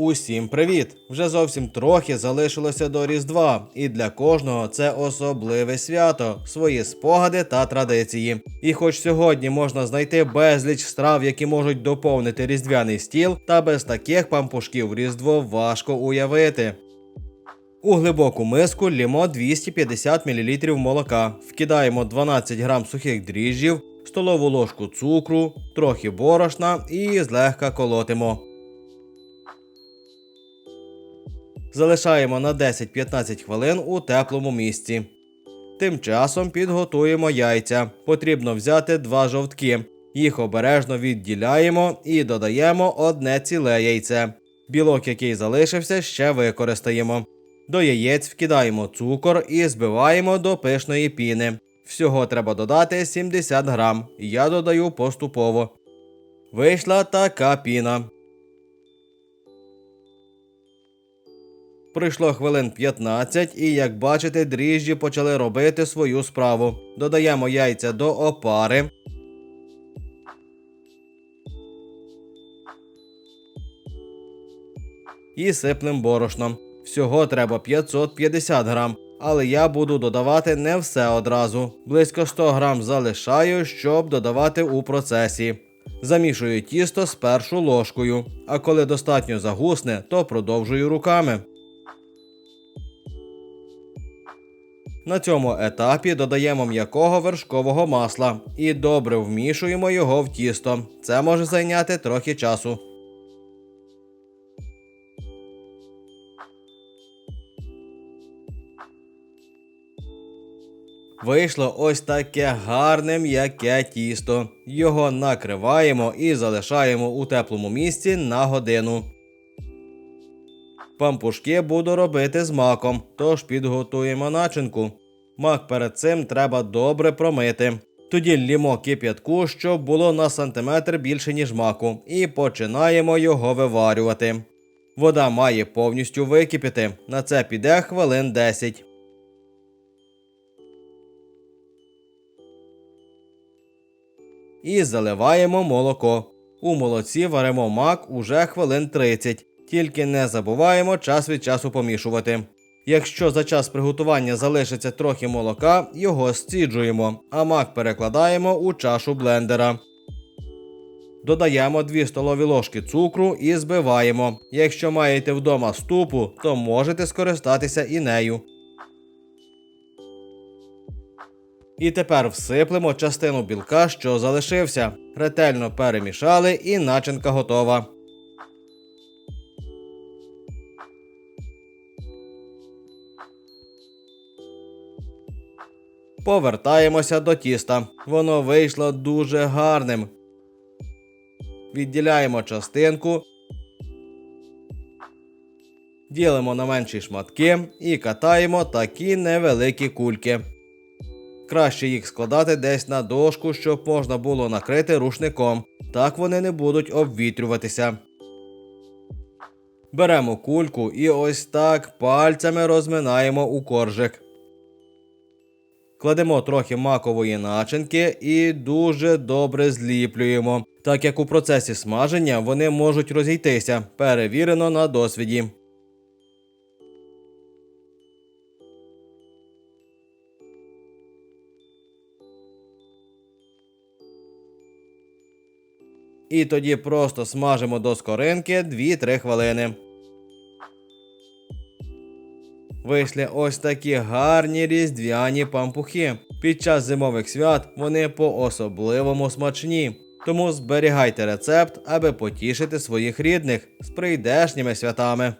Усім привіт! Вже зовсім трохи залишилося до Різдва, і для кожного це особливе свято, свої спогади та традиції. І хоч сьогодні можна знайти безліч страв, які можуть доповнити різдвяний стіл, та без таких пампушків Різдво важко уявити. У глибоку миску лімо 250 мл молока, вкидаємо 12 грам сухих дріжджів, столову ложку цукру, трохи борошна і злегка колотимо. Залишаємо на 10-15 хвилин у теплому місці. Тим часом підготуємо яйця. Потрібно взяти два жовтки. Їх обережно відділяємо і додаємо одне ціле яйце. Білок, який залишився, ще використаємо. До яєць вкидаємо цукор і збиваємо до пишної піни. Всього треба додати 70 грам. Я додаю поступово. Вийшла така піна. Пройшло хвилин 15, і як бачите, дріжджі почали робити свою справу. Додаємо яйця до опари. І сипнем борошном. Всього треба 550 грам, але я буду додавати не все одразу. Близько 100 грам залишаю, щоб додавати у процесі. Замішую тісто спершу ложкою, а коли достатньо загусне, то продовжую руками. На цьому етапі додаємо м'якого вершкового масла і добре вмішуємо його в тісто. Це може зайняти трохи часу. Вийшло ось таке гарне м'яке тісто. Його накриваємо і залишаємо у теплому місці на годину. Пампушки буду робити з маком, тож підготуємо начинку. Мак перед цим треба добре промити. Тоді лімо кип'ятку, щоб було на сантиметр більше, ніж маку, і починаємо його виварювати. Вода має повністю википіти. На це піде хвилин 10. І заливаємо молоко. У молоці варимо мак уже хвилин 30. Тільки не забуваємо час від часу помішувати. Якщо за час приготування залишиться трохи молока, його сціджуємо, а мак перекладаємо у чашу блендера. Додаємо 2 столові ложки цукру і збиваємо. Якщо маєте вдома ступу, то можете скористатися і нею. І тепер всиплемо частину білка, що залишився. Ретельно перемішали і начинка готова. Повертаємося до тіста. Воно вийшло дуже гарним. Відділяємо частинку. Ділимо на менші шматки і катаємо такі невеликі кульки. Краще їх складати десь на дошку, щоб можна було накрити рушником. Так вони не будуть обвітрюватися. Беремо кульку і ось так пальцями розминаємо у коржик. Кладемо трохи макової начинки і дуже добре зліплюємо, так як у процесі смаження вони можуть розійтися, перевірено на досвіді. І тоді просто смажимо до скоринки 2-3 хвилини. Вийшли ось такі гарні різдвяні пампухи. Під час зимових свят вони по-особливому смачні. Тому зберігайте рецепт, аби потішити своїх рідних з прийдешніми святами.